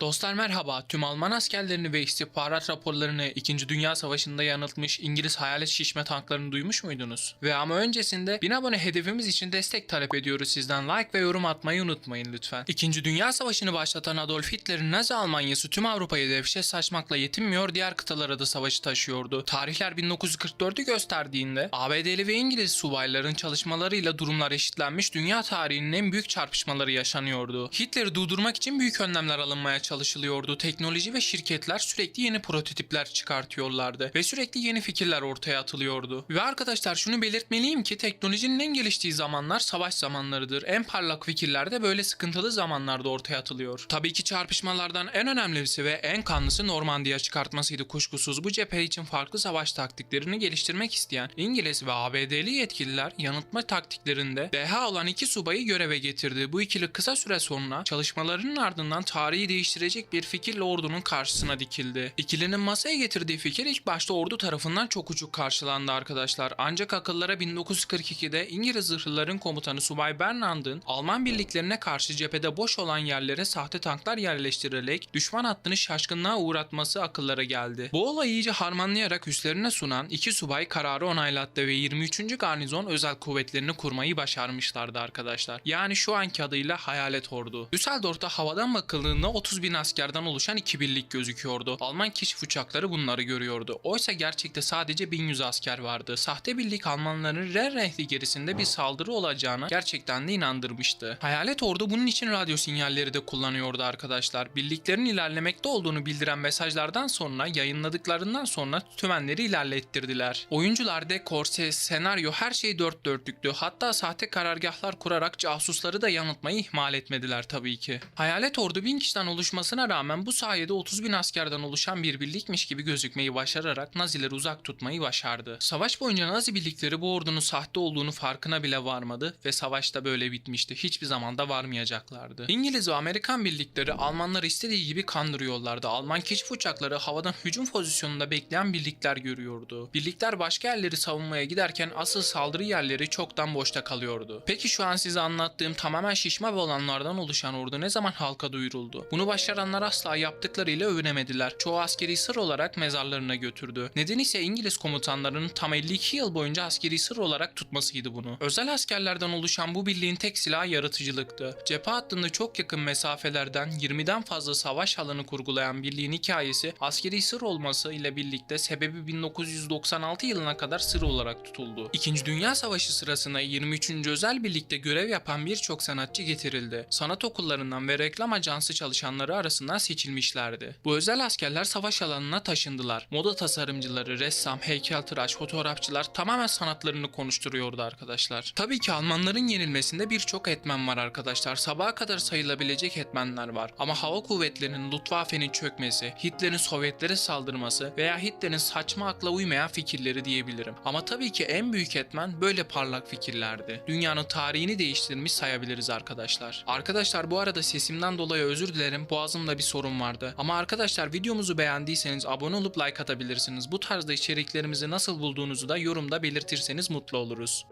Dostlar merhaba. Tüm Alman askerlerini ve istihbarat raporlarını 2. Dünya Savaşı'nda yanıltmış İngiliz hayalet şişme tanklarını duymuş muydunuz? Ve ama öncesinde 1000 abone hedefimiz için destek talep ediyoruz sizden. Like ve yorum atmayı unutmayın lütfen. 2. Dünya Savaşı'nı başlatan Adolf Hitler'in Nazi Almanyası tüm Avrupa'yı devşe saçmakla yetinmiyor, diğer kıtalara da savaşı taşıyordu. Tarihler 1944'ü gösterdiğinde ABD'li ve İngiliz subayların çalışmalarıyla durumlar eşitlenmiş, dünya tarihinin en büyük çarpışmaları yaşanıyordu. Hitler'i durdurmak için büyük önlemler alınmaya çalışılıyordu. Teknoloji ve şirketler sürekli yeni prototipler çıkartıyorlardı ve sürekli yeni fikirler ortaya atılıyordu. Ve arkadaşlar şunu belirtmeliyim ki teknolojinin en geliştiği zamanlar savaş zamanlarıdır. En parlak fikirler de böyle sıkıntılı zamanlarda ortaya atılıyor. Tabii ki çarpışmalardan en önemlisi ve en kanlısı Normandiya çıkartmasıydı kuşkusuz. Bu cephe için farklı savaş taktiklerini geliştirmek isteyen İngiliz ve ABD'li yetkililer yanıltma taktiklerinde deha olan iki subayı göreve getirdi. Bu ikili kısa süre sonra çalışmalarının ardından tarihi değiştirecek bir fikirle ordunun karşısına dikildi. İkilinin masaya getirdiği fikir ilk başta ordu tarafından çok uçuk karşılandı arkadaşlar. Ancak akıllara 1942'de İngiliz zırhlıların komutanı Subay Bernard'ın Alman birliklerine karşı cephede boş olan yerlere sahte tanklar yerleştirerek düşman hattını şaşkınlığa uğratması akıllara geldi. Bu olayı iyice harmanlayarak üstlerine sunan iki subay kararı onaylattı ve 23. Garnizon özel kuvvetlerini kurmayı başarmışlardı arkadaşlar. Yani şu anki adıyla Hayalet Ordu. Düsseldorf'ta havadan bakıldığında 30 bin askerden oluşan iki birlik gözüküyordu. Alman keşif uçakları bunları görüyordu. Oysa gerçekte sadece 1100 asker vardı. Sahte birlik Almanların Rer renkli gerisinde bir saldırı olacağına gerçekten de inandırmıştı. Hayalet Ordu bunun için radyo sinyalleri de kullanıyordu arkadaşlar. Birliklerin ilerlemekte olduğunu bildiren mesajlardan sonra yayınladıklarından sonra tümenleri ilerlettirdiler. Oyuncular dekor, ses, senaryo her şey dört dörtlüktü. Hatta sahte karargahlar kurarak casusları da yanıltmayı ihmal etmediler tabii ki. Hayalet Ordu bin kişiden oluşmasına rağmen bu sayede 30 bin askerden oluşan bir birlikmiş gibi gözükmeyi başararak Nazileri uzak tutmayı başardı. Savaş boyunca Nazi birlikleri bu ordunun sahte olduğunu farkına bile varmadı ve savaş da böyle bitmişti. Hiçbir zaman da varmayacaklardı. İngiliz ve Amerikan birlikleri Almanları istediği gibi kandırıyorlardı. Alman keşif uçakları havadan hücum pozisyonunda bekleyen birlikler görüyordu. Birlikler başka yerleri savunmaya giderken asıl saldırı yerleri çoktan boşta kalıyordu. Peki şu an size anlattığım tamamen şişme olanlardan oluşan ordu ne zaman halka duyuruldu? Bunu başaranlar asla yaptıklarıyla övünemediler. Çoğu askeri sır olarak mezarlarına götürdü. Neden ise İngiliz komutanlarının tam 52 yıl boyunca askeri sır olarak tutmasıydı bunu. Özel askerlerden oluşan bu birliğin tek silahı yaratıcılıktı. Cephe hattında çok yakın mesafelerden 20'den fazla savaş alanı kurgulayan birliğin hikayesi askeri sır olması ile birlikte sebebi 1996 yılına kadar sır olarak tutuldu. İkinci Dünya Savaşı sırasında 23. Özel Birlikte görev yapan birçok sanatçı getirildi. Sanat okullarından ve reklam ajansı çalışanları arasından seçilmişlerdi. Bu özel askerler savaş alanına taşındılar. Moda tasarımcıları, ressam, heykeltıraş, fotoğrafçılar tamamen sanatlarını konuşturuyordu arkadaşlar. Tabii ki Almanların yenilmesinde birçok etmen var arkadaşlar. Sabaha kadar sayılabilecek etmenler var. Ama hava kuvvetlerinin Luftwaffe'nin çökmesi, Hitler'in Sovyetlere saldırması veya Hitler'in saçma akla uymayan fikirleri diyebilirim. Ama tabii ki en büyük etmen böyle parlak fikirlerdi. Dünyanın tarihini değiştirmiş sayabiliriz arkadaşlar. Arkadaşlar bu arada sesimden dolayı özür dilerim. Boğazımda bir sorun vardı. Ama arkadaşlar videomuzu beğendiyseniz abone olup like atabilirsiniz. Bu tarzda içeriklerimizi nasıl bulduğunuzu da yorumda belirtirseniz mutlu oluruz.